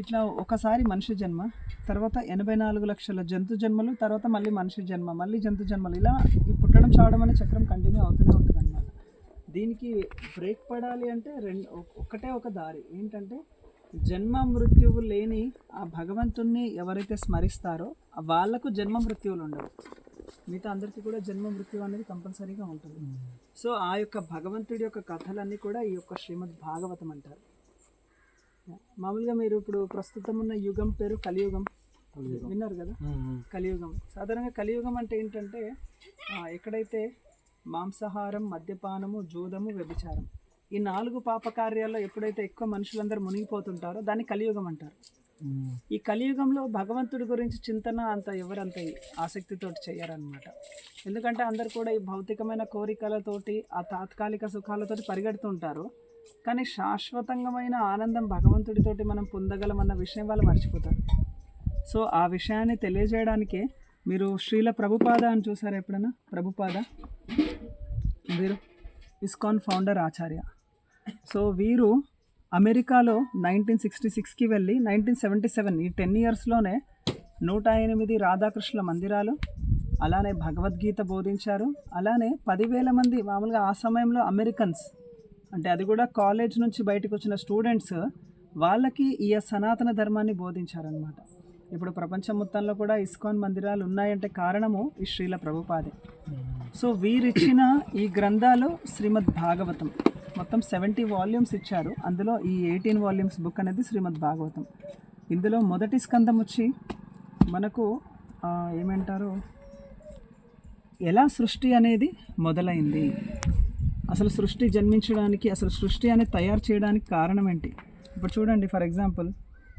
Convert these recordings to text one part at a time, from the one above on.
ఇట్లా ఒకసారి మనిషి జన్మ తర్వాత ఎనభై నాలుగు లక్షల జంతు జన్మలు తర్వాత మళ్ళీ మనిషి జన్మ మళ్ళీ జంతు జన్మలు. ఇలా ఈ పుట్టడం చావడం అనే చక్రం కంటిన్యూ అవుతూనే ఉంటుంది అనమాట దీనికి బ్రేక్ పడాలి అంటే రెండు ఒక్కటే ఒక దారి. ఏంటంటే జన్మ మృత్యువు లేని ఆ భగవంతుణ్ణి ఎవరైతే స్మరిస్తారో ఆ వాళ్ళకు జన్మ మృత్యువులు ఉండవు. మిగతా అందరికీ కూడా జన్మ మృత్యు అనేది కంపల్సరీగా ఉంటుంది. సో ఆ యొక్క భగవంతుడి యొక్క కథలన్నీ కూడా ఈ యొక్క శ్రీమద్ భాగవతం అంటారు. మామూలుగా మీరు ఇప్పుడు ప్రస్తుతం ఉన్న యుగం పేరు కలియుగం. విన్నారు కదా? కలియుగం. సాధారణంగా కలియుగం అంటే ఏంటంటే ఎక్కడైతే మాంసాహారం మద్యపానము జూదము వ్యభిచారం ఈ నాలుగు పాప కార్యాల్లో ఎప్పుడైతే ఎక్కువ మనుషులందరూ మునిగిపోతుంటారో దాన్ని కలియుగం అంటారు. ఈ కలియుగంలో భగవంతుడి గురించి చింతన అంత ఎవరంత ఆసక్తితో చేయరనమాట ఎందుకంటే అందరు కూడా ఈ భౌతికమైన కోరికలతోటి ఆ తాత్కాలిక సుఖాలతోటి పరిగెడుతుంటారు. కానీ శాశ్వతంగమైన ఆనందం భగవంతుడితోటి మనం పొందగలమన్న విషయం వాళ్ళు మర్చిపోతారు. సో ఆ విషయాన్ని తెలియజేయడానికే మీరు శ్రీల ప్రభుపాద అని చూసారా ఎప్పుడైనా? ప్రభుపాద? వీరు ఇస్కాన్ ఫౌండర్ ఆచార్య. సో వీరు అమెరికాలో నైన్టీన్ సిక్స్టీ సిక్స్కి వెళ్ళి నైన్టీన్ సెవెంటీ సెవెన్ ఈ టెన్ ఇయర్స్లోనే నూట ఎనిమిది రాధాకృష్ణుల మందిరాలు అలానే భగవద్గీత బోధించారు అలానే పదివేల మంది మామూలుగా ఆ సమయంలో అమెరికన్స్ అంటే అది కూడా కాలేజ్ నుంచి బయటకు వచ్చిన స్టూడెంట్స్ వాళ్ళకి ఈ సనాతన ధర్మాన్ని బోధించారనమాట ఇప్పుడు ప్రపంచం మొత్తంలో కూడా ఇస్కాన్ మందిరాలు ఉన్నాయంటే కారణము ఈ శ్రీల ప్రభుపాదే. సో వీరిచ్చిన ఈ గ్రంథాలు శ్రీమద్ భాగవతం. మొత్తం సెవెంటీ వాల్యూమ్స్ ఇచ్చారు. అందులో ఈ ఎయిటీన్ వాల్యూమ్స్ బుక్ అనేది శ్రీమద్ భాగవతం. ఇందులో మొదటి స్కందం వచ్చి మనకు ఏమంటారు? ఎలా సృష్టి అనేది మొదలైంది? అసలు సృష్టి జన్మించడానికి అసలు సృష్టి అనేది తయారు చేయడానికి కారణం ఏంటి? ఇప్పుడు చూడండి ఫర్ ఎగ్జాంపుల్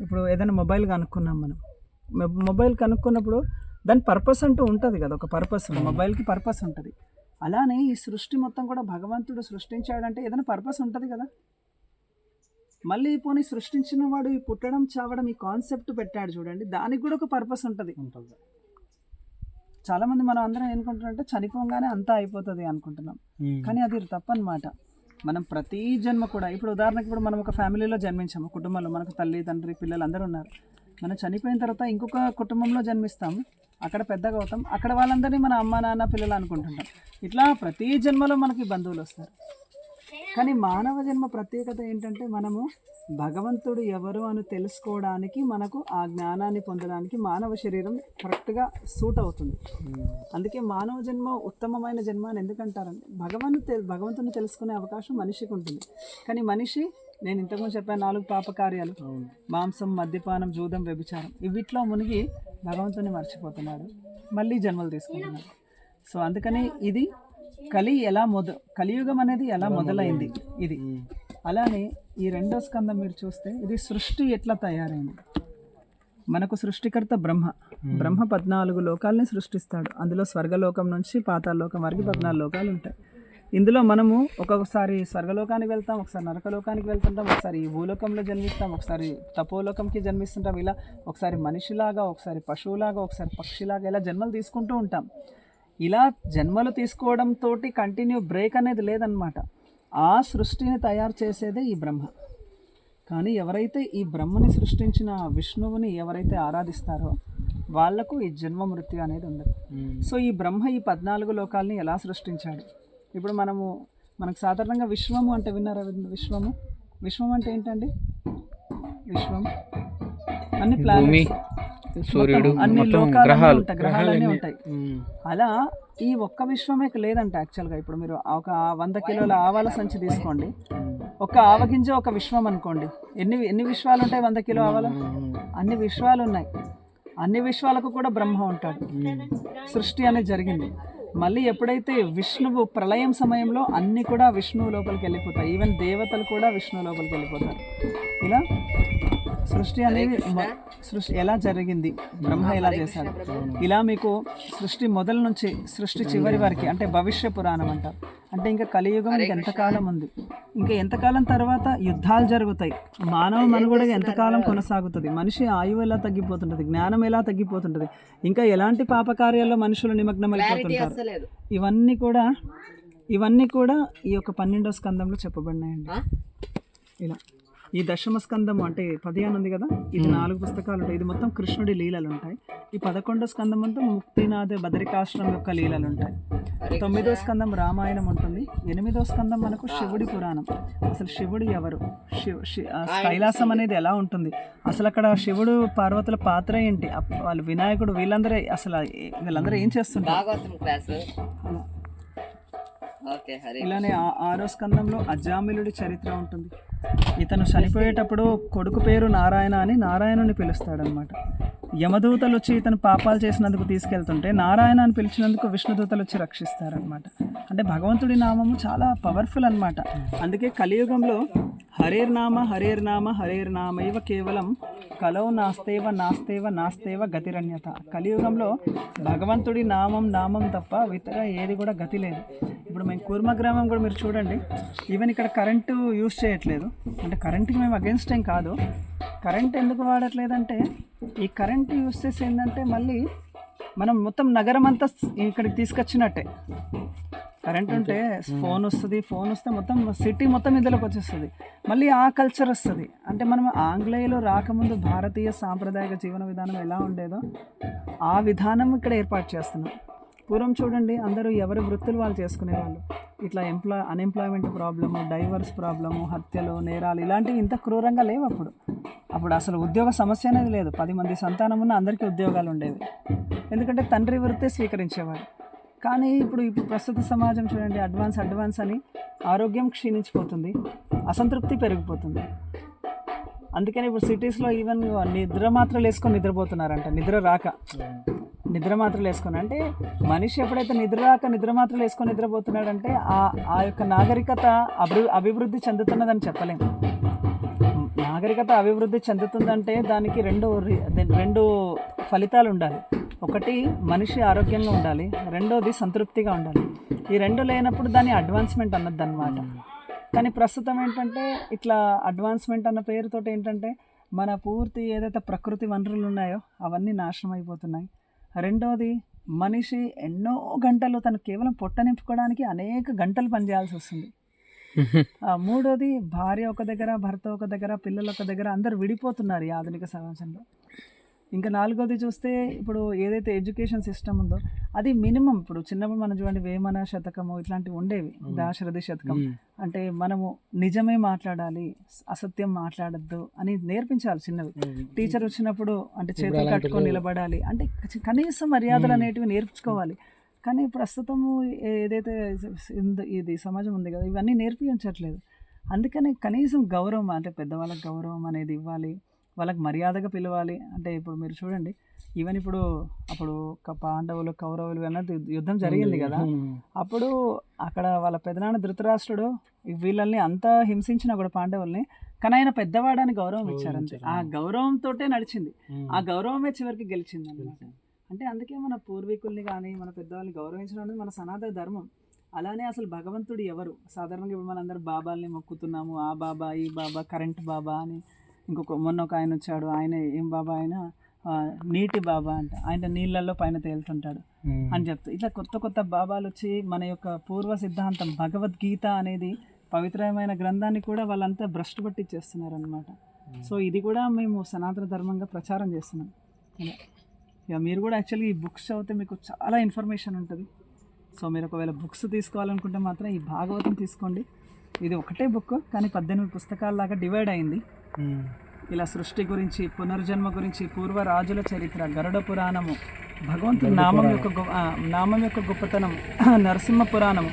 ఇప్పుడు ఏదైనా మొబైల్ కనుక్కున్నాం మనం. మొబైల్ కనుక్కున్నప్పుడు దాని పర్పస్ అంటూ ఉంటుంది కదా ఒక పర్పస్ మొబైల్కి పర్పస్ ఉంటుంది. అలానే ఈ సృష్టి మొత్తం కూడా భగవంతుడు సృష్టించాడంటే ఏదైనా పర్పస్ ఉంటుంది కదా. మళ్ళీ పోనీ సృష్టించిన వాడు ఈ పుట్టడం చావడం ఈ కాన్సెప్ట్ పెట్టాడు చూడండి దానికి కూడా ఒక పర్పస్ ఉంటుంది. ఉంటుంది. చాలా మంది మనం అందరం ఏమనుకుంటున్నారంటే చనిపోగానే అంతా అయిపోతుంది అనుకుంటున్నాం. కానీ అది తప్పనమాట. మనం ప్రతి జన్మ కూడా ఇప్పుడు ఉదాహరణకి ఇప్పుడు మనం ఒక ఫ్యామిలీలో జన్మించాము కుటుంబంలో మనకు తల్లి తండ్రి పిల్లలు అందరూ ఉన్నారు. మనం చనిపోయిన తర్వాత ఇంకొక కుటుంబంలో జన్మిస్తాం అక్కడ పెద్దగా అవుతాం అక్కడ వాళ్ళందరినీ మన అమ్మ నాన్న పిల్లలు అనుకుంటుంటాం. ఇట్లా ప్రతి జన్మలో మనకి బంధువులు వస్తారు. కానీ మానవ జన్మ ప్రత్యేకత ఏంటంటే మనము భగవంతుడు ఎవరు అని తెలుసుకోవడానికి మనకు ఆ జ్ఞానాన్ని పొందడానికి మానవ శరీరం కరెక్ట్గా సూట్ అవుతుంది. అందుకే మానవ జన్మ ఉత్తమమైన జన్మ అని ఎందుకంటారంటే భగవంతు భగవంతుని తెలుసుకునే అవకాశం మనిషికి ఉంటుంది. కానీ మనిషి నేను ఇంతకుముందు చెప్పాను నాలుగు పాపకార్యాలు మాంసం మద్యపానం జూదం వ్యభిచారం ఇవిట్లో మునిగి భగవంతుని మర్చిపోతున్నాడు. మళ్ళీ జన్మలు తీసుకుంటున్నాడు. సో అందుకని ఇది కలి ఎలా మొద కలియుగం అనేది ఎలా మొదలైంది ఇది. అలానే ఈ రెండో స్కందం మీరు చూస్తే ఇది సృష్టి ఎట్లా తయారైంది? మనకు సృష్టికర్త బ్రహ్మ. బ్రహ్మ పద్నాలుగు లోకాలని సృష్టిస్తాడు. అందులో స్వర్గలోకం నుంచి పాతాళలోకం వరకు పద్నాలుగు లోకాలు ఉంటాయి. ఇందులో మనము ఒక్కొక్కసారి స్వర్గలోకానికి వెళ్తాం ఒకసారి నరకలోకానికి వెళ్తుంటాం ఒకసారి ఈ భూలోకంలో జన్మిస్తాం ఒకసారి తపోలోకంకి జన్మిస్తుంటాం. ఇలా ఒకసారి మనిషిలాగా ఒకసారి పశువులాగా ఒకసారి పక్షిలాగా ఇలా జన్మలు తీసుకుంటూ ఉంటాం. ఇలా జన్మలు తీసుకోవడంతో కంటిన్యూ బ్రేక్ అనేది లేదనమాట ఆ సృష్టిని తయారు చేసేదే ఈ బ్రహ్మ. కానీ ఎవరైతే ఈ బ్రహ్మని సృష్టించిన విష్ణువుని ఎవరైతే ఆరాధిస్తారో వాళ్ళకు ఈ జన్మ మృత్యు అనేది ఉండదు. సో ఈ బ్రహ్మ ఈ పద్నాలుగు లోకాలని ఎలా సృష్టించాడు? ఇప్పుడు మనము మనకు సాధారణంగా విశ్వము అంటే విన్నారా విన్- విశ్వము? విశ్వం అంటే ఏంటండి? విశ్వం అన్ని ప్లానెట్స్ సూర్యుడు అన్ని లోకాలు గ్రహాలు. ఉంటాయి గ్రహాలన్నీ ఉంటాయి. అలా ఈ ఒక్క విశ్వమే లేదంట యాక్చువల్గా ఇప్పుడు మీరు ఒక వంద కిలోల ఆవాల సంచి తీసుకోండి. ఒక ఆవగింజ ఒక విశ్వం అనుకోండి. ఎన్ని ఎన్ని విశ్వాలు ఉంటాయి వంద కిలో ఆవాల? అన్ని విశ్వాలు ఉన్నాయి. అన్ని విశ్వాలకు కూడా బ్రహ్మ ఉంటాడు. సృష్టి అనేది జరిగింది. మళ్ళీ ఎప్పుడైతే విష్ణువు ప్రళయం సమయంలో అన్ని కూడా విష్ణువు లోపలికి వెళ్ళిపోతాయి. ఈవెన్ దేవతలు కూడా విష్ణువు లోపలికి వెళ్ళిపోతారు. ఇలా సృష్టి అనేది సృష్టి ఎలా జరిగింది? బ్రహ్మ ఎలా చేశాడు? ఇలా మీకు సృష్టి మొదలు నుంచి సృష్టి చివరి వరకు అంటే భవిష్య పురాణం అంటారు. అంటే ఇంకా కలియుగం ఎంతకాలం ఉంది? ఇంకా ఎంతకాలం తర్వాత యుద్ధాలు జరుగుతాయి? మానవ మనుగడ ఎంతకాలం కొనసాగుతుంది? మనిషి ఆయువు ఎలా తగ్గిపోతుంటుంది? జ్ఞానం ఎలా తగ్గిపోతుంటుంది? ఇంకా ఎలాంటి పాపకార్యాల్లో మనుషులు నిమగ్నం అయిపోతుంటారు ఇవన్నీ కూడా ఇవన్నీ కూడా ఈ యొక్క పన్నెండో స్కందంలో చెప్పబడినాయండి. ఇలా. ఈ దశమ స్కందం అంటే పదిహేను ఉంది కదా? ఇది నాలుగు పుస్తకాలు ఉంటాయి ఇది మొత్తం కృష్ణుడి లీలలు ఉంటాయి ఈ పదకొండో స్కందం అంతా ముక్తినాథ బదరికాశ్రమం యొక్క లీలలు ఉంటాయి తొమ్మిదో స్కందం రామాయణం ఉంటుంది. ఎనిమిదో స్కందం మనకు శివుడి పురాణం. అసలు శివుడు ఎవరు? శివ శి- ఆ కైలాసం అనేది ఎలా ఉంటుంది? అసలు అక్కడ శివుడు పార్వతుల పాత్ర ఏంటి? వాళ్ళు వినాయకుడు వీళ్ళందరూ అసలు వీళ్ళందరూ ఏం చేస్తుంటారు? ఇలానే ఆరో స్కందంలో అజామిలుడి చరిత్ర ఉంటుంది. ఇతను చనిపోయేటప్పుడు కొడుకు పేరు నారాయణ అని నారాయణుని పిలుస్తాడనమాట యమదూతలు వచ్చి ఇతను పాపాలు చేసినందుకు తీసుకెళ్తుంటే నారాయణ అని పిలిచినందుకు విష్ణుదూతలు వచ్చి రక్షిస్తారనమాట అంటే భగవంతుడి నామము చాలా పవర్ఫుల్ అన్నమాట. అందుకే కలియుగంలో హరేర్ నామ హరేర్ నామ హరేర్ కేవలం కలవు నాస్తేవ నాస్తేవ నాస్తేవ గతిరణ్యత కలియుగంలో భగవంతుడి నామం నామం తప్ప ఇతర ఏది కూడా గతి లేదు. ఇప్పుడు మేము కూర్మ గ్రామం కూడా మీరు చూడండి. ఈవెన్ ఇక్కడ కరెంటు యూస్ చేయట్లేదు. అంటే కరెంట్కి మేము అగేన్స్ట్ ఏం కాదు. కరెంట్ ఎందుకు వాడట్లేదంటే ఈ కరెంట్ యూస్ చేసి ఏంటంటే మళ్ళీ మనం మొత్తం నగరం అంతా ఇక్కడికి తీసుకొచ్చినట్టే. కరెంట్ ఉంటే ఫోన్ వస్తుంది ఫోన్ వస్తే మొత్తం సిటీ మొత్తం ఇందులోకి వచ్చేస్తుంది. మళ్ళీ ఆ కల్చర్ వస్తుంది. అంటే మనం ఆంగ్లేయులు రాకముందు భారతీయ సాంప్రదాయక జీవన విధానం ఎలా ఉండేదో ఆ విధానం ఇక్కడ ఏర్పాటు చేస్తున్నాం. పూర్వం చూడండి అందరూ ఎవరి వృత్తులు వాళ్ళు చేసుకునేవాళ్ళు. ఇట్లా employ unemployment problem divorce problem హత్యలు నేరాలు ఇలాంటివి ఇంత క్రూరంగా లేవు అప్పుడు. అప్పుడు అసలు ఉద్యోగ సమస్య అనేది లేదు. పది మంది సంతానం ఉన్న అందరికీ ఉద్యోగాలు ఉండేవి. ఎందుకంటే తండ్రి వృత్తే స్వీకరించేవాడు. కానీ ఇప్పుడు ఇప్పుడు ప్రస్తుత సమాజం చూడండి అడ్వాన్స్ అడ్వాన్స్ అని ఆరోగ్యం క్షీణించిపోతుంది అసంతృప్తి పెరిగిపోతుంది. అందుకని ఇప్పుడు సిటీస్లో ఈవెన్ నిద్ర మాత్రలు వేసుకొని నిద్రపోతున్నారంట నిద్ర రాక. నిద్ర మాత్రలు వేసుకొని అంటే మనిషి ఎప్పుడైతే నిద్ర రాక నిద్ర మాత్రలు వేసుకొని నిద్రపోతున్నాడంటే ఆ ఆ యొక్క నాగరికత అభి అభివృద్ధి చెందుతున్నదని చెప్పలేము నాగరికత అభివృద్ధి చెందుతుందంటే దానికి రెండు రెండు ఫలితాలు ఉండాలి. ఒకటి మనిషి ఆరోగ్యంగా ఉండాలి. రెండోది సంతృప్తిగా ఉండాలి. ఈ రెండు లేనప్పుడు దాని అడ్వాన్స్మెంట్ అన్నది అనమాట కానీ ప్రస్తుతం ఏంటంటే ఇట్లా అడ్వాన్స్మెంట్ అన్న పేరుతో ఏంటంటే మన పూర్తి ఏదైతే ప్రకృతి వనరులు ఉన్నాయో అవన్నీ నాశనం అయిపోతున్నాయి. రెండోది మనిషి ఎన్నో గంటలు తను కేవలం పొట్ట నింపుకోవడానికి అనేక గంటలు పనిచేయాల్సి వస్తుంది. ఆ, మూడోది భార్య ఒక దగ్గర భర్త ఒక దగ్గర పిల్లలు ఒక దగ్గర అందరు విడిపోతున్నారు ఈ ఆధునిక సమాజంలో. ఇంకా నాలుగోది చూస్తే ఇప్పుడు ఏదైతే ఎడ్యుకేషన్ సిస్టమ్ ఉందో అది మినిమం ఇప్పుడు చిన్నప్పుడు మనం చూడండి వేమన శతకము ఇట్లాంటివి ఉండేవి దాశరథి శతకం. అంటే మనము నిజమే మాట్లాడాలి అసత్యం మాట్లాడద్దు అని నేర్పించాలి చిన్నవి. టీచర్ వచ్చినప్పుడు అంటే చేతులు కట్టుకొని నిలబడాలి. అంటే కనీస మర్యాదలు అనేటివి నేర్చుకోవాలి కానీ ప్రస్తుతము ఏదైతే ఇది సమాజం ఉంది కదా ఇవన్నీ నేర్పించట్లేదు. అందుకని కనీసం గౌరవం అంటే పెద్దవాళ్ళకి గౌరవం అనేది ఇవ్వాలి. వాళ్ళకి మర్యాదగా పిలవాలి. అంటే ఇప్పుడు మీరు చూడండి ఈవెన్ ఇప్పుడు అప్పుడు పాండవులు కౌరవులు అన్నది యుద్ధం జరిగింది కదా. అప్పుడు అక్కడ వాళ్ళ పెదనాన్న ధృతరాష్ట్రుడు వీళ్ళని అంతా హింసించిన కూడా పాండవుల్ని కానీ ఆయన పెద్దవాడని గౌరవం ఇచ్చారంతే. ఆ గౌరవంతోటే నడిచింది. ఆ గౌరవమే చివరికి గెలిచింది. అనమాట అంటే అందుకే మన పూర్వీకుల్ని కానీ మన పెద్దవాళ్ళని గౌరవించడం అనేది మన సనాతన ధర్మం. అలానే అసలు భగవంతుడు ఎవరు? సాధారణంగా ఇప్పుడు మనందరం బాబాల్ని మొక్కుతున్నాము ఆ బాబా ఈ బాబా కరెంట్ బాబా అని ఇంకొక మొన్న ఒక ఆయన వచ్చాడు ఆయన ఏం బాబా ఆయన నీటి బాబా అంట. ఆయన నీళ్ళల్లో పైన తేలుతుంటాడు అని చెప్తా. ఇట్లా కొత్త కొత్త బాబాలు వచ్చి మన యొక్క పూర్వ సిద్ధాంతం భగవద్గీత అనేది పవిత్రమైన గ్రంథాన్ని కూడా వాళ్ళంతా భ్రష్టు పట్టించేస్తున్నారు అనమాట సో ఇది కూడా మేము సనాతన ధర్మంగా ప్రచారం చేస్తున్నాం. ఇక మీరు కూడా యాక్చువల్లీ ఈ బుక్స్ చదివితే మీకు చాలా ఇన్ఫర్మేషన్ ఉంటుంది. సో మీరు ఒకవేళ బుక్స్ తీసుకోవాలనుకుంటే మాత్రం ఈ భాగవతం తీసుకోండి. ఇది ఒకటే బుక్ కానీ పద్దెనిమిది పుస్తకాల్లాగా డివైడ్ అయింది. ఇలా సృష్టి గురించి పునర్జన్మ గురించి పూర్వ రాజుల చరిత్ర గరుడ పురాణము భగవంతుడి నామం యొక్క నామం యొక్క గొప్పతనం నరసింహ పురాణము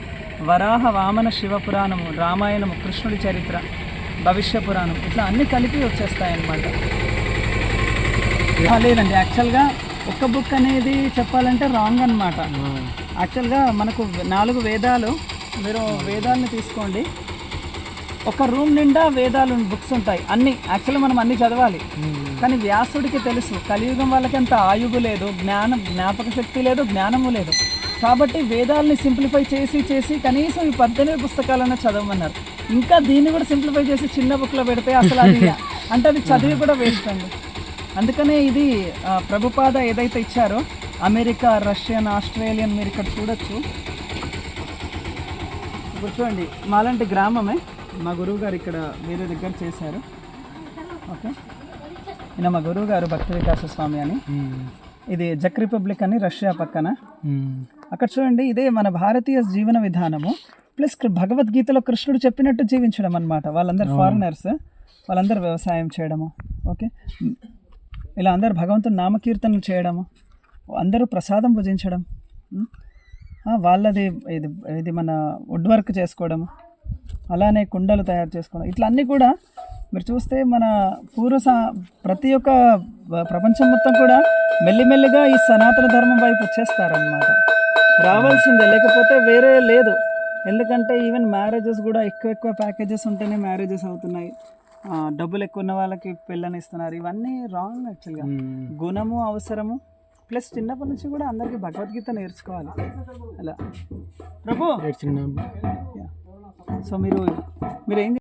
వరాహ వామన శివ పురాణము రామాయణము కృష్ణుడి చరిత్ర భవిష్య పురాణం ఇట్లా అన్నీ కలిపి వచ్చేస్తాయన్నమాట. లేదండి యాక్చువల్గా ఒక్క బుక్ అనేది చెప్పాలంటే రాంగ్ అనమాట యాక్చువల్గా మనకు నాలుగు వేదాలు మీరు వేదాలను తీసుకోండి. ఒక రూమ్ నిండా వేదాలు బుక్స్ ఉంటాయి. అన్ని యాక్చువల్లీ మనం అన్ని చదవాలి. కానీ వ్యాసుడికి తెలుసు కలియుగం వాళ్ళకి అంత ఆయువు లేదు జ్ఞానం జ్ఞాపక శక్తి లేదు జ్ఞానము లేదు. కాబట్టి వేదాలని సింప్లిఫై చేసి చేసి కనీసం ఈ పద్దెనిమిది పుస్తకాలన్నా చదవమన్నారు. ఇంకా దీన్ని కూడా సింప్లిఫై చేసి చిన్న బుక్లో పెడితే అసలు అది అంటే అది చదివి కూడా వేస్ట్ అండి. అందుకనే ఇది ప్రభుపాద ఏదైతే ఇచ్చారో అమెరికా రష్యన్ ఆస్ట్రేలియన్ మీరు ఇక్కడ చూడొచ్చు. ఇప్పుడు చూడండి మాలాంటి గ్రామమే. మా గురువు గారు ఇక్కడ వేరే దగ్గర చేశారు. ఓకే. ఈయన మా గురువు గారు భక్తి వికాస స్వామి అని. ఇది జక్ రిపబ్లిక్ అని రష్యా పక్కన. అక్కడ చూడండి ఇదే మన భారతీయ జీవన విధానము. ప్లస్ భగవద్గీతలో కృష్ణుడు చెప్పినట్టు జీవించడం అనమాట వాళ్ళందరూ ఫారినర్స్ వాళ్ళందరూ వ్యవసాయం చేయడము. ఓకే. ఇలా అందరూ భగవంతుని నామకీర్తనలు చేయడము. అందరూ ప్రసాదం భుజించడం. వాళ్ళది ఇది ఇది మన వుడ్ వర్క్ చేసుకోవడము. అలానే కుండలు తయారు చేసుకోవడం. ఇట్లా అన్నీ కూడా మీరు చూస్తే మన పూర్వ సా- ప్రతి ఒక్క ప్రపంచం మొత్తం కూడా మెల్లిమెల్లిగా ఈ సనాతన ధర్మం వైపు వచ్చేస్తారనమాట రావాల్సిందే లేకపోతే వేరే లేదు. ఎందుకంటే ఈవెన్ మ్యారేజెస్ కూడా ఎక్కువ ఎక్కువ ప్యాకేజెస్ ఉంటేనే మ్యారేజెస్ అవుతున్నాయి. డబ్బులు ఎక్కువ ఉన్న వాళ్ళకి పెళ్ళని ఇస్తున్నారు. ఇవన్నీ రాంగ్ యాక్చువల్గా గుణము అవసరము ప్లస్ చిన్నప్పటి నుంచి కూడా అందరికీ భగవద్గీత నేర్చుకోవాలి. అలా. ప్రభు! సో మీరు మీరు ఏం